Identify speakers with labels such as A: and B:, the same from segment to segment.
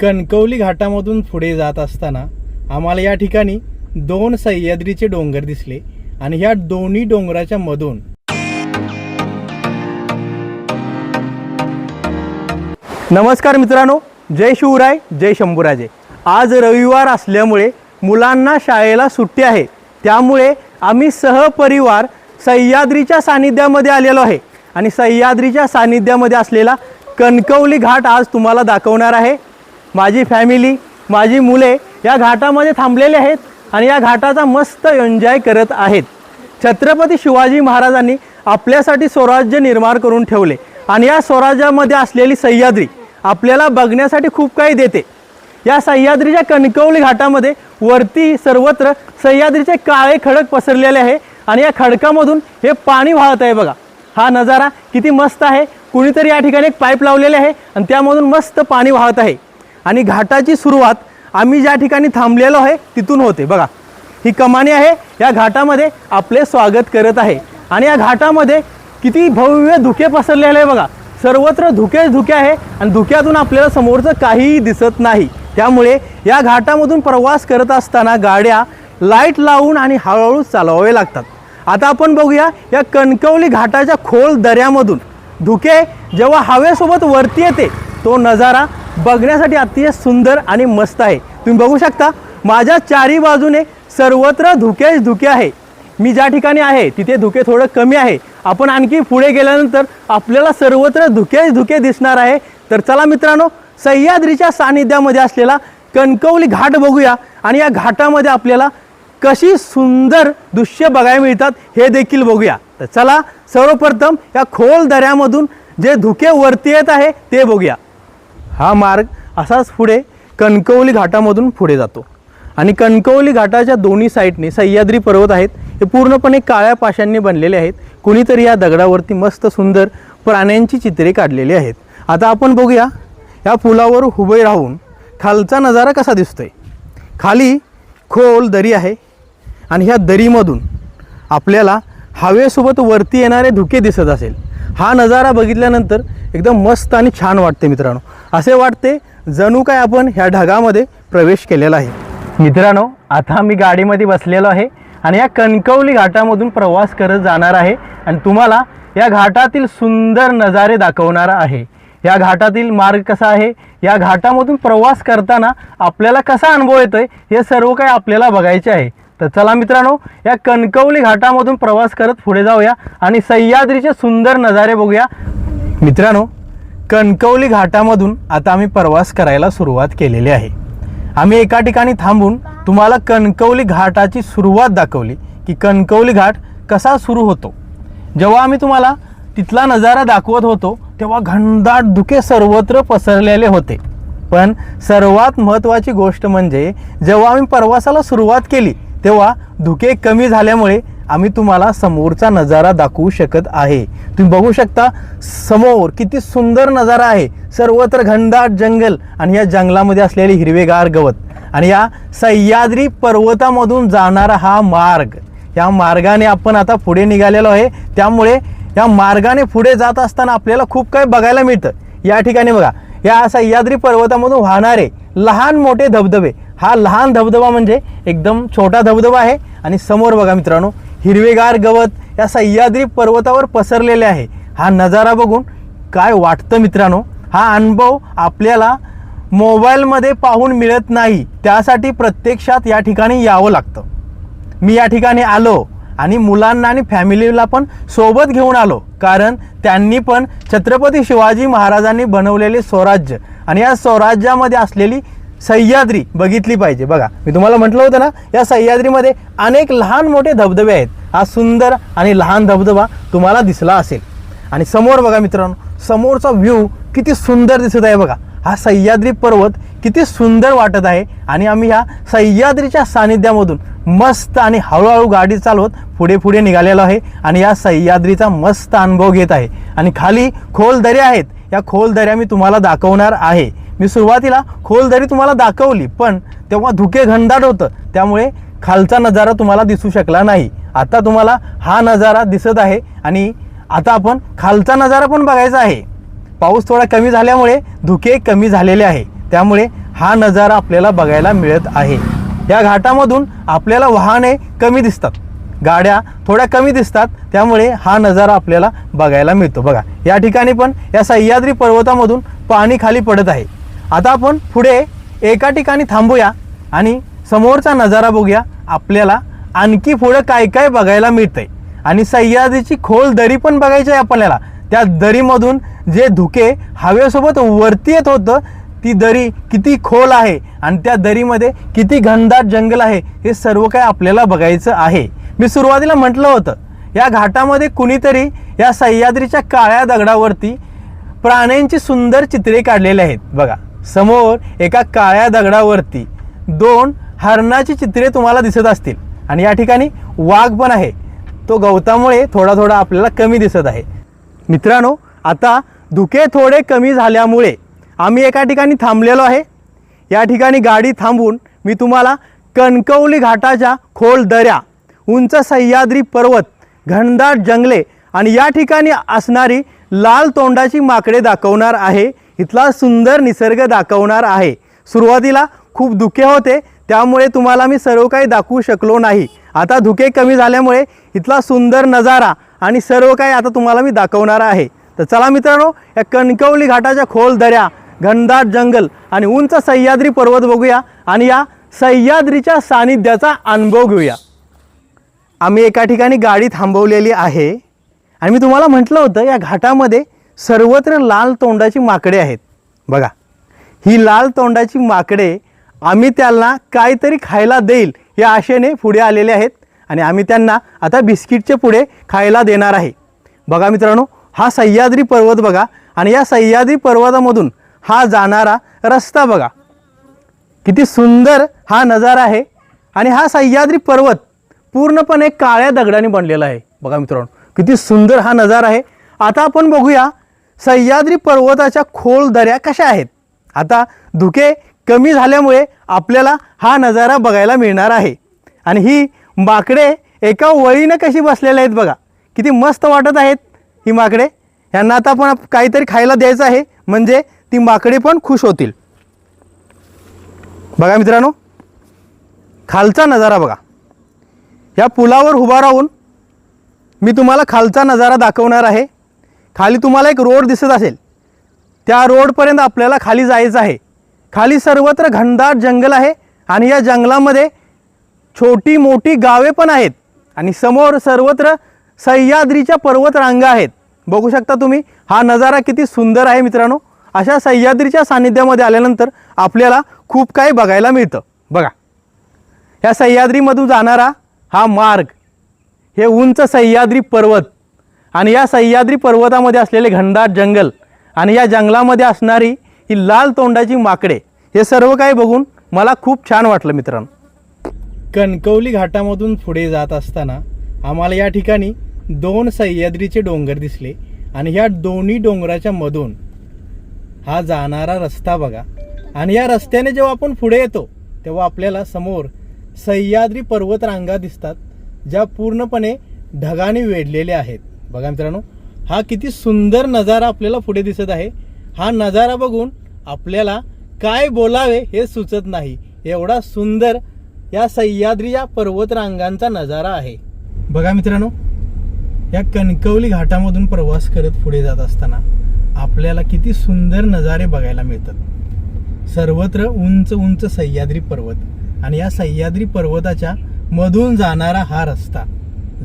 A: कणकवली घाटामधून पुढे जात असताना आम्हाला या ठिकाणी दोन सह्याद्रीचे डोंगर दिसले आणि ह्या दोन्ही डोंगराच्या मधून नमस्कार मित्रांनो जय शिवराय जय शंभूराजे. आज रविवार असल्यामुळे मुलांना शाळेला सुट्टी आहे. त्यामुळे आम्ही सहपरिवार सह्याद्रीच्या सानिध्यामध्ये आलेलो आहे. आणि सह्याद्रीच्या सानिध्यामध्ये असलेला कणकवली घाट आज तुम्हाला दाखवणार आहे. माझी फॅमिली माझी मुले या घाटामध्ये थांबलेले आहेत आणि या घाटाचा मस्त एन्जॉय करत आहेत. छत्रपती शिवाजी महाराजांनी आपल्यासाठी स्वराज्य निर्माण करून ठेवले आणि या स्वराज्यामध्ये असलेली सह्याद्री आपल्याला बघण्यासाठी खूप काही देते. या सह्याद्रीच्या कणकवली घाटामध्ये वरती सर्वत्र सह्याद्रीचे काळे खडक पसरलेले आहे आणि या खडकामधून हे पाणी वाहत आहे बघा. हा नजारा किती मस्त आहे. कुणीतरी या ठिकाणी एक पाईप लावलेले आहे आणि त्यामधून मस्त पाणी वाहत आहे. आणि घाटाची सुरुवात आम्ही ज्या ठिकाणी थांबलेलो आहे तिथून होते. बघा ही कमानी आहे. या घाटामध्ये आपले स्वागत करत आहे. आणि या घाटामध्ये किती भव्य धुके पसरलेले आहे बघा. सर्वत्र धुकेच धुके आहे आणि धुक्यातून आपल्याला समोरचं काहीही दिसत नाही. त्यामुळे या घाटामधून प्रवास करत असताना गाड्या लाइट लावून आणि हळूहळू चालवावे लागतात. आता आपण बघूया या कणकवली घाटाच्या खोल दऱ्यामधून. धुके जेव्हा हवेसोबत वरती येते तो नजारा बघण्यासाठी अतिशय सुंदर आणि मस्त आहे. तुम्ही बघू शकता माझ्या चारी बाजूने सर्वत्र धुकेच धुके आहे. मी ज्या ठिकाणी आहे तिथे धुके थोडं कमी आहे. आपण आणखी पुढे गेल्यानंतर आपल्याला सर्वत्र धुकेच धुके दिसणार आहे. तर चला मित्रांनो सह्याद्रीच्या सानिध्यामध्ये असलेला कणकवली घाट बघूया आणि या घाटामध्ये आपल्याला कशी सुंदर दृश्य बघायला मिळतात हे देखील बघूया. तर चला सर्वप्रथम या खोल दऱ्यामधून जे धुके वरती येत आहे ते बघूया. हा मार्ग असाच पुढे कणकवली घाटामधून पुढे जातो. आणि कणकवली घाटाच्या दोन्ही साईडने सह्याद्री पर्वत आहेत. हे पूर्णपणे काळ्या पाशांनी बनलेले आहेत. कुणीतरी या दगडावरती मस्त सुंदर प्राण्यांची चित्रे काढलेली आहेत. आता आपण बघूया या पुलावर उभे राहून खालचा नजारा कसा दिसतो आहे खाली खोल दरी आहे आणि ह्या दरीमधून आपल्याला हवेसोबत वरती येणारे धुके दिसत असेल. हा नजारा बघितल्यानंतर एकदम मस्त आणि छान वाटते मित्रांनो. असे वाटते जणू काय आपण ह्या ढगामध्ये प्रवेश केलेला आहे. मित्रांनो आता मी गाडीमध्ये बसलेलो आहे आणि या कणकवली घाटामधून प्रवास करत जाणार आहे आणि तुम्हाला या घाटातील सुंदर नजारे दाखवणार आहे. या घाटातील मार्ग कसा आहे? या घाटामधून प्रवास करताना आपल्याला कसा अनुभव येतोय? हे सर्व काही आपल्याला बघायचे आहे. तर चला मित्रांनो या कणकवली घाटामधून प्रवास करत पुढे जाऊया आणि सह्याद्रीचे सुंदर नजारे बघूया. मित्रांनो कणकवली घाटामधून आता आम्ही प्रवास करायला सुरुवात केलेली आहे. आम्ही एका ठिकाणी थांबून तुम्हाला कणकवली घाटाची सुरुवात दाखवली की कणकवली घाट कसा सुरू होतो. जेव्हा आम्ही तुम्हाला तिथला नजारा दाखवत होतो तेव्हा घनदाट धुके सर्वत्र पसरलेले होते. पण सर्वात महत्त्वाची गोष्ट म्हणजे जेव्हा आम्ही प्रवासाला सुरुवात केली तेव्हा धुके कमी झाल्यामुळे आम्ही तुम्हाला समोरचा नजारा दाखवू शकत आहे. तुम्ही बघू शकता समोर किती सुंदर नजारा आहे. सर्वत्र घनदाट जंगल आणि या जंगलामध्ये असलेले हिरवेगार गवत. आणि या सह्याद्री पर्वतामधून जाणारा हा मार्ग. या मार्गाने आपण आता पुढे निघालेलो आहे. त्यामुळे या मार्गाने पुढे जात असताना आपल्याला खूप काही बघायला मिळतं. या ठिकाणी बघा या सह्याद्री पर्वतामधून वाहणारे लहान मोठे धबधबे हा लहान धबधबा म्हणजे एकदम छोटा धबधबा आहे. आणि समोर बघा मित्रांनो हिरवेगार गवत या सह्याद्री पर्वतावर पसरलेले आहे. हा नजारा बघून काय वाटतं मित्रांनो? हा अनुभव आपल्याला मोबाईलमध्ये पाहून मिळत नाही. त्यासाठी प्रत्यक्षात या ठिकाणी यावं लागतं. मी या ठिकाणी आलो आणि मुलांना आणि फॅमिलीला पण सोबत घेऊन आलो. कारण त्यांनी पण छत्रपती शिवाजी महाराजांनी बनवलेले स्वराज्य. आणि या स्वराज्यामध्ये असलेली सह्याद्री बघितली पाहिजे. बघा मी तुम्हाला म्हटलं होतं ना या सह्याद्रीमध्ये अनेक लहान मोठे धबधबे आहेत. हा सुंदर आणि लहान धबधबा तुम्हाला दिसला असेल. आणि समोर बघा मित्रांनो समोरचा व्ह्यू किती सुंदर दिसत आहे बघा. हा सह्याद्री पर्वत किती सुंदर वाटत आहे. आणि आम्ही ह्या सह्याद्रीच्या सानिध्यामधून मस्त आणि हळूहळू गाडी चालवत पुढे पुढे निघालेलो आहे. आणि या सह्याद्रीचा मस्त अनुभव घेत आहे. आणि खाली खोल दऱ्या आहेत. या खोल दऱ्या मी तुम्हाला दाखवणार आहे. मी सुरुवातीला खोल दरी तुम्हाला दाखवली पण तेव्हा धुके घनदाट होतं. त्यामुळे खालचा नजारा तुम्हाला दिसू शकला नाही. आता तुम्हाला हा नजारा दिसत आहे आणि आता आपण खालचा नजारा पण बघायचा आहे. पाऊस थोडा कमी झाल्यामुळे धुके कमी झालेले आहे. त्यामुळे हा नजारा आपल्याला बघायला मिळत आहे. या घाटामधून आपल्याला वाहने कमी दिसतात. गाड्या थोड्या कमी दिसतात. त्यामुळे हा नजारा आपल्याला बघायला मिळतो. बघा या ठिकाणी पण या सह्याद्री पर्वतामधून पाणी खाली पडत आहे. आता आपण पुढे एका ठिकाणी थांबूया आणि समोरचा नजारा बघूया. आपल्याला आणखी पुढं काय काय बघायला मिळतंय. आणि सह्याद्रीची खोल दरी पण बघायची आहे आपल्याला. त्या दरीमधून जे धुके हवेसोबत वरती येत होतं ती दरी किती खोल आहे आणि त्या दरीमध्ये किती घनदाट जंगल आहे हे सर्व काय आपल्याला बघायचं आहे. मी सुरुवातीला म्हटलं होतं या घाटामध्ये कुणीतरी या सह्याद्रीच्या काळ्या दगडावरती प्राण्यांची सुंदर चित्रे काढलेली आहेत. बघा समोर एका काळ्या दगडावरती दोन हरणाची चित्रे तुम्हाला दिसत असतील. आणि या ठिकाणी वाघ पण आहे. तो गवतामुळे थोडा थोडा आपल्याला कमी दिसत आहे. मित्रांनो आता धुके थोडे कमी झाल्यामुळे आम्ही एका ठिकाणी थांबलेलो आहे. या ठिकाणी गाडी थांबून मी तुम्हाला कणकवली घाटाच्या खोल दऱ्या उंच सह्याद्री पर्वत घनदाट जंगले आणि या ठिकाणी असणारी लाल तोंडाची माकडे दाखवणार आहे. इथला सुंदर निसर्ग दाखवणार आहे. सुरुवातीला खूप धुके होते त्यामुळे तुम्हाला मी सर्व काही दाखवू शकलो नाही. आता धुके कमी झाल्यामुळे इथला सुंदर नजारा आणि सर्व काही आता तुम्हाला मी दाखवणार आहे. तर चला मित्रांनो या कणकवली घाटाच्या खोल दऱ्या घनदाट जंगल आणि उंच सह्याद्री पर्वत बघूया आणि या सह्याद्रीच्या सानिध्याचा अनुभव घेऊया. आम्ही एका ठिकाणी गाडी थांबवलेली आहे आणि मी तुम्हाला म्हटलं होतं या घाटामध्ये सर्वत्र लाल तोंडाची माकडे आहेत. बघा ही लाल तोंडाची माकडे आम्ही त्यांना काहीतरी खायला देईल या आशेने पुढे आलेले आहेत आणि आम्ही त्यांना आता बिस्किटचे पुढे खायला देणार आहे. बघा मित्रांनो हा सह्याद्री पर्वत बघा आणि या सह्याद्री पर्वतामधून हा जाणारा रस्ता बघा. किती सुंदर हा नजारा आहे आणि हा सह्याद्री पर्वत पूर्णपणे काळ्या दगडाने बनलेला आहे. बघा मित्रांनो किती सुंदर हा नजारा आहे. आता आपण बघूया सह्याद्री पर्वताच्या खोल दऱ्या कशा आहेत? आता धुके कमी झाल्यामुळे आपल्याला हा नजारा बघायला मिळणार आहे. आणि ही माकडे एका वळीनं कशी बसलेले आहेत बघा. किती मस्त वाटत आहेत ही माकडे. यांना आता आपण काहीतरी खायला द्यायचं आहे. म्हणजे ती माकडे पण खुश होतील. बघा मित्रांनो खालचा नजारा बघा. या पुलावर उभा राहून मी तुम्हाला खालचा नजारा दाखवणार आहे. खाली तुम्हाला एक रोड दिसत असेल. त्या रोडपर्यंत आपल्याला खाली जायचं आहे. खाली सर्वत्र घनदाट जंगल आहे आणि या जंगलामध्ये छोटी मोठी गावे पण आहेत आणि समोर सर्वत्र सह्याद्रीच्या पर्वतरांगा आहेत. बघू शकता तुम्ही हा नजारा किती सुंदर आहे मित्रांनो. अशा सह्याद्रीच्या सानिध्यामध्ये आल्यानंतर आपल्याला खूप काही बघायला मिळतं. बघा. या सह्याद्रीमधून जाणारा हा मार्ग हे उंच सह्याद्री पर्वत. आणि या सह्याद्री पर्वतामध्ये असलेले घनदाट जंगल आणि या जंगलामध्ये असणारी ही लाल तोंडाची माकडे हे सर्व काही बघून मला खूप छान वाटलं मित्रांनो. कणकवली घाटामधून पुढे जात असताना आम्हाला या ठिकाणी दोन सह्याद्रीचे डोंगर दिसले आणि ह्या दोन्ही डोंगराच्या मधून हा जाणारा रस्ता बघा. आणि या रस्त्याने जेव्हा आपण पुढे येतो तेव्हा आपल्याला समोर सह्याद्री पर्वतरांगा दिसतात ज्या पूर्णपणे ढगाने वेढलेल्या आहेत. बघा मित्रांनो हा किती सुंदर नजारा आपल्याला पुढे दिसत आहे. हा नजारा बघून आपल्याला काय बोलावे हे सुचत नाही. एवढा सुंदर या सह्याद्री या पर्वतरांगांचा नजारा आहे. बघा मित्रांनो या कणकवली घाटामधून प्रवास करत पुढे जात असताना आपल्याला किती सुंदर नजारे बघायला मिळतात. सर्वत्र उंच उंच सह्याद्री पर्वत आणि या सह्याद्री पर्वताच्या मधून जाणारा हा रस्ता.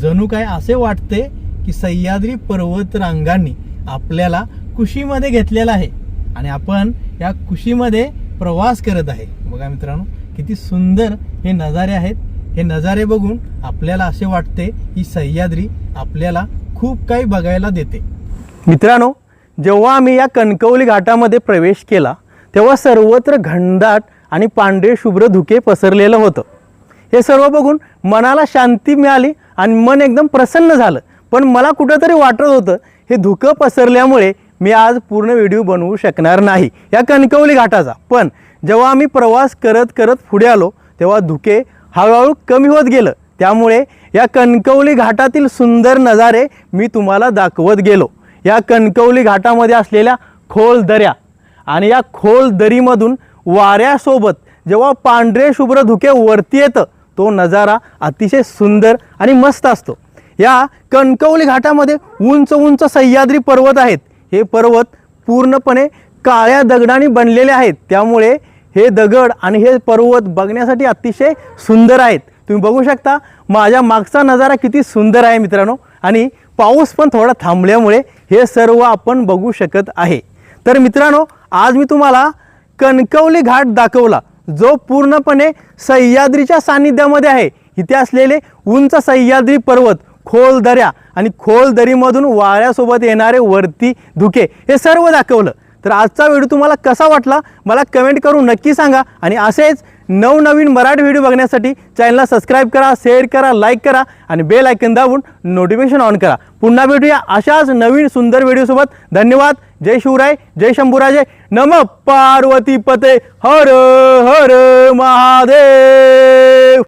A: जणू काय असे वाटते की सह्याद्री पर्वत रांगांनी आपल्याला कुशीमध्ये घेतलेला आहे. आणि आपण या कुशीमध्ये प्रवास करत आहे. बघा मित्रांनो किती सुंदर हे नजारे आहेत. हे नजारे बघून आपल्याला असे वाटते की सह्याद्री आपल्याला खूप काही बघायला देते. मित्रांनो जेव्हा आम्ही या कणकवली घाटामध्ये प्रवेश केला तेव्हा सर्वत्र घनदाट आणि पांढरे शुभ्र धुके पसरलेलं होतं. हे सर्व बघून मनाला शांती मिळाली आणि मन एकदम प्रसन्न झालं. पण मला कुठंतरी वाटत होतं हे धुकं पसरल्यामुळे मी आज पूर्ण व्हिडिओ बनवू शकणार नाही. या कणकवली घाटाचा. पण जेव्हा आम्ही प्रवास करत करत पुढे आलो तेव्हा धुके हळूहळू कमी होत गेलं. त्यामुळे या कणकवली घाटातील सुंदर नजारे मी तुम्हाला दाखवत गेलो. या कणकवली घाटामध्ये असलेल्या खोल दऱ्या आणि या खोल दरीमधून वाऱ्यासोबत जेव्हा पांढरे शुभ्र धुके वरती येतं तो नजारा अतिशय सुंदर आणि मस्त असतो. या कणकवली घाटामध्ये उंच उंच सह्याद्री पर्वत आहेत. हे पर्वत पूर्णपणे काळ्या दगडाने बनलेले आहेत. त्यामुळे हे दगड आणि हे पर्वत बघण्यासाठी अतिशय सुंदर आहेत. तुम्ही बघू शकता माझ्या मागचा नजारा किती सुंदर आहे मित्रांनो. आणि पाऊस पण थोडा थांबल्यामुळे हे सर्व आपण बघू शकत आहे. तर मित्रांनो आज मी तुम्हाला कणकवली घाट दाखवला जो पूर्णपणे सह्याद्रीच्या सानिध्यामध्ये आहे. इथे असलेले उंच सह्याद्री पर्वत खोल दऱ्या आणि खोल दरीमधून वाऱ्यासोबत येणारे वरती धुके हे सर्व दाखवलं. तर आजचा व्हिडिओ तुम्हाला कसा वाटला? मला कमेंट करून नक्की सांगा आणि असेच नवनवीन मराठी व्हिडिओ बघण्यासाठी चॅनलला सबस्क्राईब करा शेअर करा लाईक करा आणि बेल आयकन दाबून नोटिफिकेशन ऑन करा. पुन्हा भेटूया अशाच नवीन सुंदर व्हिडिओसोबत. धन्यवाद. जय शिवराय जय शंभूराजे. नम पार्वती पते. हर हर महादेव.